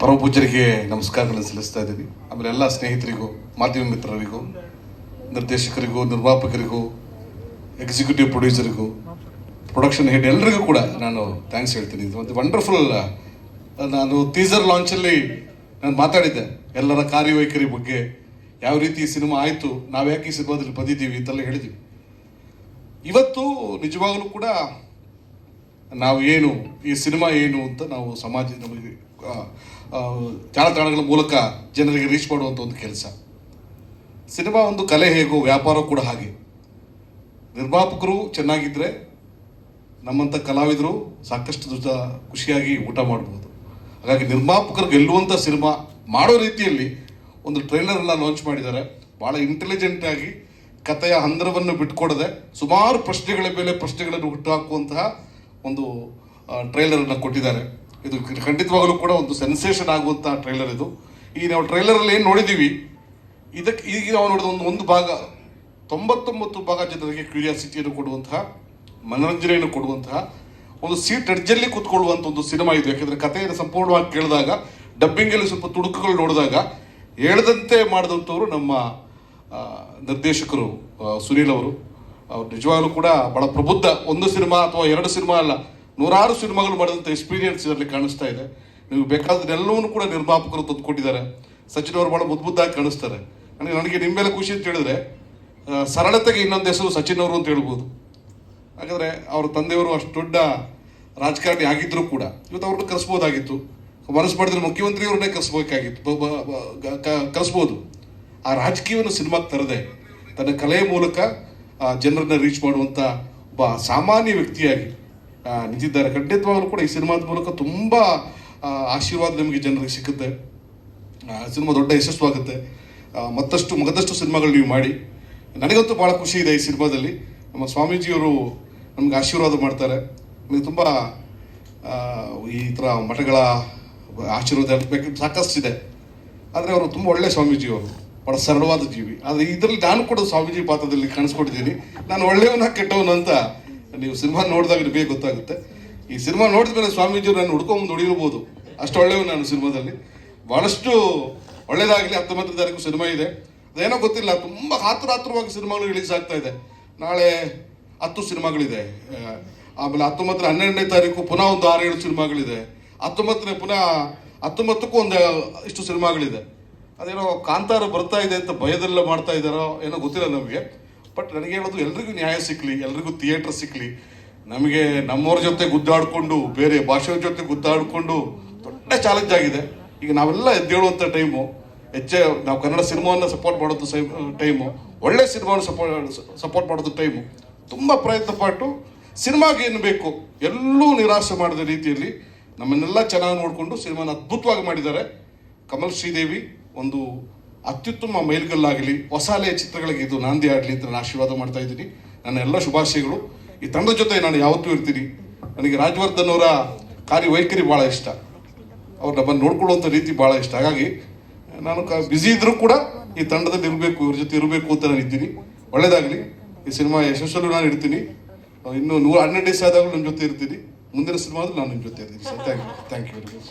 ಪರಮ ಪೂಜ್ಯರಿಗೆ ನಮಸ್ಕಾರಗಳನ್ನು ಸಲ್ಲಿಸ್ತಾ ಇದ್ದೀನಿ ಆಮೇಲೆ ಎಲ್ಲ ಸ್ನೇಹಿತರಿಗೂ, ಮಾಧ್ಯಮ ಮಿತ್ರರಿಗೂ, ನಿರ್ದೇಶಕರಿಗೂ, ನಿರ್ಮಾಪಕರಿಗೂ ಎಕ್ಸಿಕ್ಯೂಟಿವ್ ಪ್ರೊಡ್ಯೂಸರಿಗೂ ಪ್ರೊಡಕ್ಷನ್ ಹೆಡ್ ಎಲ್ಲರಿಗೂ ಕೂಡ ನಾನು ಥ್ಯಾಂಕ್ಸ್ ಹೇಳ್ತೀನಿ. ಇದು ಒಂದು ವಂಡರ್ಫುಲ್ ನಾನು ಟೀಸರ್ ಲಾಂಚಲ್ಲಿ ನಾನು ಮಾತಾಡಿದ್ದೆ. ಎಲ್ಲರ ಕಾರ್ಯವೈಖರಿ ಬಗ್ಗೆ ಯಾವ ರೀತಿ ಸಿನಿಮಾ ಆಯಿತು ನಾವು ಯಾಕೆ ಈ ಸಿನಿಮಾದಲ್ಲಿ ಬಂದಿದ್ದೀವಿ ಅಂತೆಲ್ಲ ಹೇಳಿದ್ವಿ. ಇವತ್ತು ನಿಜವಾಗಲೂ ಕೂಡ ನಾವು ಏನು, ಈ ಸಿನಿಮಾ ಏನು ಅಂತ ನಾವು ಸಮಾಜ ನಮಗೆ ಜಾಲತಾಣಗಳ ಮೂಲಕ ಜನರಿಗೆ ರೀಚ್ ಮಾಡುವಂಥ ಒಂದು ಕೆಲಸ. ಸಿನಿಮಾ ಒಂದು ಕಲೆ ಹೇಗೋ ವ್ಯಾಪಾರ ಕೂಡ ಹಾಗೆ. ನಿರ್ಮಾಪಕರು ಚೆನ್ನಾಗಿದ್ದರೆ ನಮ್ಮಂಥ ಕಲಾವಿದರು ಸಾಕಷ್ಟು ದೊಡ್ಡ ಖುಷಿಯಾಗಿ ಊಟ ಮಾಡ್ಬೋದು. ಹಾಗಾಗಿ ನಿರ್ಮಾಪಕರು ಗೆಲ್ಲುವಂಥ ಸಿನಿಮಾ ಮಾಡೋ ರೀತಿಯಲ್ಲಿ ಒಂದು ಟ್ರೈಲರ್ನ ಲಾಂಚ್ ಮಾಡಿದ್ದಾರೆ. ಭಾಳ ಇಂಟೆಲಿಜೆಂಟ್ ಆಗಿ ಕಥೆಯ ಹಂದರವನ್ನು ಬಿಟ್ಕೊಡದೆ ಸುಮಾರು ಪ್ರಶ್ನೆಗಳ ಮೇಲೆ ಪ್ರಶ್ನೆಗಳನ್ನು ಹುಟ್ಟುಹಾಕುವಂತಹ ಒಂದು ಟ್ರೈಲರನ್ನು ಕೊಟ್ಟಿದ್ದಾರೆ. ಇದು ಖಂಡಿತವಾಗಲೂ ಕೂಡ ಒಂದು ಸೆನ್ಸೇಷನ್ ಆಗುವಂತಹ ಟ್ರೈಲರ್ ಇದು. ಈ ನಾವು ಟ್ರೈಲರಲ್ಲಿ ಏನು ನೋಡಿದ್ದೀವಿ ಇದಕ್ಕೆ ಈಗ ನಾವು ನೋಡಿದ ಒಂದು ಒಂದು ಭಾಗ, ತೊಂಬತ್ತೊಂಬತ್ತು ಭಾಗ ಜನರಿಗೆ ಕ್ಯೂರಿಯಾಸಿಟಿಯನ್ನು ಕೊಡುವಂತಹ, ಮನೋರಂಜನೆಯನ್ನು ಕೊಡುವಂತಹ, ಒಂದು ಸೀಟ್ ಅಡ್ಜಲ್ಲಿ ಕೂತ್ಕೊಳ್ಳುವಂಥ ಒಂದು ಸಿನಿಮಾ ಇದು. ಯಾಕೆಂದರೆ ಕಥೆಯನ್ನು ಸಂಪೂರ್ಣವಾಗಿ ಕೇಳಿದಾಗ ಡಬ್ಬಿಂಗಲ್ಲಿ ಸ್ವಲ್ಪ ತುಡುಕುಗಳು ನೋಡಿದಾಗ, ಹೇಳದಂತೆ ಮಾಡಿದಂಥವರು ನಮ್ಮ ನಿರ್ದೇಶಕರು ಸುನೀಲ್ ಅವರು. ಅವ್ರು ನಿಜವಾಗ್ಲೂ ಕೂಡ ಬಹಳ ಪ್ರಬುದ್ಧ. ಒಂದು ಸಿನಿಮಾ ಅಥವಾ ಎರಡು ಸಿನಿಮಾ ಅಲ್ಲ, ನೂರಾರು ಸಿನಿಮಾಗಳು ಮಾಡಿದಂಥ ಎಕ್ಸ್ಪೀರಿಯನ್ಸ್ ಇದರಲ್ಲಿ ಕಾಣಿಸ್ತಾ ಇದೆ. ನೀವು ಬೇಕಾದ್ರೆಲ್ಲವನ್ನೂ ಕೂಡ ನಿರ್ಮಾಪಕರು ತಂದುಕೊಟ್ಟಿದ್ದಾರೆ. ಸಚಿನ್ ಅವರು ಬಹಳ ಮುದ್ಬುದ್ದಾಗಿ ಕಾಣಿಸ್ತಾರೆ. ನನಗೆ ನನಗೆ ನಿಮ್ಮ ಮೇಲೆ ಖುಷಿ ಅಂತ ಹೇಳಿದ್ರೆ ಸರಳತೆಗೆ ಇನ್ನೊಂದು ಹೆಸರು ಸಚಿನ್ ಅವರು ಅಂತ ಹೇಳ್ಬೋದು. ಹಾಗಾದರೆ ಅವ್ರ ತಂದೆಯವರು ಅಷ್ಟು ದೊಡ್ಡ ರಾಜಕಾರಣಿ ಆಗಿದ್ದರೂ ಕೂಡ, ಇವತ್ತು ಅವ್ರನ್ನ ಕರೆಸ್ಬೋದಾಗಿತ್ತು. ಮನಸ್ಸು ಮಾಡಿದ್ರೆ ಮುಖ್ಯಮಂತ್ರಿಯವ್ರನ್ನೇ ಕರೆಸ್ಬೇಕಾಗಿತ್ತು. ಕರೆಸ್ಬೋದು. ಆ ರಾಜಕೀಯವನ್ನು ಸಿನಿಮಾಗೆ ತರದೆ, ತನ್ನ ಕಲೆಯ ಮೂಲಕ ಜನರನ್ನ ರೀಚ್ ಮಾಡುವಂಥ ಒಬ್ಬ ಸಾಮಾನ್ಯ ವ್ಯಕ್ತಿಯಾಗಿ ನಿಂತಿದ್ದಾರೆ. ಖಂಡಿತವಾಗಲೂ ಕೂಡ ಈ ಸಿನಿಮಾದ ಮೂಲಕ ತುಂಬ ಆಶೀರ್ವಾದ ನಿಮಗೆ ಜನರಿಗೆ ಸಿಕ್ಕುತ್ತೆ. ಸಿನಿಮಾ ದೊಡ್ಡ ಯಶಸ್ಸು ಆಗುತ್ತೆ ಮತ್ತಷ್ಟು, ಮಗದಷ್ಟು ಸಿನಿಮಾಗಳು ನೀವು ಮಾಡಿ. ನನಗಂತೂ ಭಾಳ ಖುಷಿ ಇದೆ ಈ ಸಿನಿಮಾದಲ್ಲಿ. ನಮ್ಮ ಸ್ವಾಮೀಜಿಯವರು ನಮ್ಗೆ ಆಶೀರ್ವಾದ ಮಾಡ್ತಾರೆ. ನಮಗೆ ತುಂಬ ಈ ಥರ ಮಠಗಳ ಆಶೀರ್ವಾದ ಸಾಕಷ್ಟಿದೆ. ಆದರೆ ಅವರು ತುಂಬ ಒಳ್ಳೆ ಸ್ವಾಮೀಜಿಯವರು. ಬಹಳ ಸರಳವಾದ ಜೀವಿ. ಆದರೆ ಇದರಲ್ಲಿ ನಾನು ಕೂಡ ಸ್ವಾಮೀಜಿ ಪಾತ್ರದಲ್ಲಿ ಕಾಣಿಸ್ಕೊಟ್ಟಿದ್ದೀನಿ ನಾನು ಒಳ್ಳೆಯವನ, ಕೆಟ್ಟವನು ಅಂತ ನೀವು ಸಿನಿಮಾ ನೋಡಿದಾಗ ನಿಮಗೆ ಗೊತ್ತಾಗುತ್ತೆ. ಈ ಸಿನಿಮಾ ನೋಡಿದ ಮೇಲೆ ಸ್ವಾಮೀಜಿ ನಾನು ಹುಡ್ಕೊಂಬಂದು ಹೊಡಿರ್ಬೋದು ಅಷ್ಟು ಒಳ್ಳೆಯವನು ನಾನು ಸಿನಿಮಾದಲ್ಲಿ. ಬಹಳಷ್ಟು ಒಳ್ಳೇದಾಗಲಿ ಹತ್ತೊಂಬತ್ತನೇ ತಾರೀಕು ಸಿನಿಮಾ ಇದೆ. ಅದೇನೋ ಗೊತ್ತಿಲ್ಲ, ತುಂಬ ಹಾತ್ರ ಹಾತ್ರವಾಗಿ ಸಿನಿಮಾಗಳು ರಿಲೀಸ್ ಆಗ್ತಾ ಇದೆ. ನಾಳೆ ಹತ್ತು ಸಿನಿಮಾಗಳಿದೆ. ಆಮೇಲೆ ಹತ್ತೊಂಬತ್ತರ ಹನ್ನೆರಡನೇ ತಾರೀಕು ಪುನಃ ಒಂದು ಆರು ಏಳು ಸಿನಿಮಾಗಳಿದೆ. ಹತ್ತೊಂಬತ್ತನೇ ಪುನಃ ಹತ್ತೊಂಬತ್ತಕ್ಕೂ ಒಂದು ಇಷ್ಟು ಸಿನಿಮಾಗಳಿದೆ. ಅದೇನೋ ಕಾಂತಾರ ಬರ್ತಾ ಇದೆ ಅಂತ ಭಯದೆಲ್ಲ ಮಾಡ್ತಾ ಇದ್ದಾರೋ ಏನೋ ಗೊತ್ತಿಲ್ಲ ನಮಗೆ. ಬಟ್ ನನಗೆ ಹೇಳೋದು ಎಲ್ರಿಗೂ ನ್ಯಾಯ ಸಿಕ್ಕಲಿ ಎಲ್ರಿಗೂ ಥಿಯೇಟರ್ ಸಿಕ್ಕಲಿ ನಮಗೆ ನಮ್ಮವ್ರ ಜೊತೆ ಗುದ್ದಾಡಿಕೊಂಡು, ಬೇರೆ ಭಾಷೆಯವ್ರ ಜೊತೆ ಗುದ್ದಾಡಿಕೊಂಡು ದೊಡ್ಡ ಚಾಲೆಂಜ್ ಆಗಿದೆ. ಈಗ ನಾವೆಲ್ಲ ಎದ್ದೇಳುವಂಥ ಟೈಮು ಹೆಚ್ಚೆ ನಾವು ಕನ್ನಡ ಸಿನಿಮಾವನ್ನು ಸಪೋರ್ಟ್ ಮಾಡೋದು ಟೈಮು ಒಳ್ಳೆ ಸಿನಿಮಾವನ್ನು ಸಪೋರ್ಟ್ ಸಪೋರ್ಟ್ ಮಾಡೋದು ಟೈಮು ತುಂಬ ಪ್ರಯತ್ನ ಪಟ್ಟು ಸಿನಿಮಾಗೆ ಏನು ಬೇಕು ಎಲ್ಲೂ ನಿರಾಸೆ ಮಾಡಿದ ರೀತಿಯಲ್ಲಿ ನಮ್ಮನ್ನೆಲ್ಲ ಚೆನ್ನಾಗಿ ನೋಡಿಕೊಂಡು ಸಿನಿಮಾನ ಅದ್ಭುತವಾಗಿ ಮಾಡಿದ್ದಾರೆ. ಕಮಲ್ ಶ್ರೀದೇವಿ ಒಂದು ಅತ್ಯುತ್ತಮ ಮೈಲುಗಲ್ಲಾಗಲಿ ಹೊಸ ಅಲೆಯ ಚಿತ್ರಗಳಿಗೆ ಇದು ನಾಂದಿ ಆಡಲಿ ಅಂತ ನಾನು ಆಶೀರ್ವಾದ ಮಾಡ್ತಾ ಇದ್ದೀನಿ. ನನ್ನ ಎಲ್ಲ ಶುಭಾಶಯಗಳು. ಈ ತಂಡದ ಜೊತೆ ನಾನು ಯಾವತ್ತೂ ಇರ್ತೀನಿ. ನನಗೆ ರಾಜವರ್ಧನ್ ಅವರ ಕಾರ್ಯವೈಖರಿ ಭಾಳ ಇಷ್ಟ. ಅವ್ರು ನಮ್ಮನ್ನು ನೋಡ್ಕೊಳ್ಳುವಂಥ ರೀತಿ ಭಾಳ ಇಷ್ಟ. ಹಾಗಾಗಿ ನಾನು ಕ ಬ್ಯುಸಿ ಇದ್ರೂ ಕೂಡ ಈ ತಂಡದಲ್ಲಿ ಇರಬೇಕು, ಇವ್ರ ಜೊತೆ ಇರಬೇಕು ಅಂತ ನಾನು ಇದ್ದೀನಿ. ಒಳ್ಳೇದಾಗಲಿ. ಈ ಸಿನಿಮಾ ಯಶಸ್ಸಲ್ಲೂ ನಾನು ಇರ್ತೀನಿ. ಇನ್ನೂ ನೂರ ಹನ್ನೆರಡು ದಿವಸ ಆದಾಗಲೂ ನಿಮ್ಮ ಜೊತೆ ಇರ್ತೀನಿ. ಮುಂದಿನ ಸಿನಿಮಾದಲ್ಲಿ ನಾನು ನಿಮ್ಮ ಜೊತೆ ಇರ್ತೀನಿ. Sir thank you thank you very much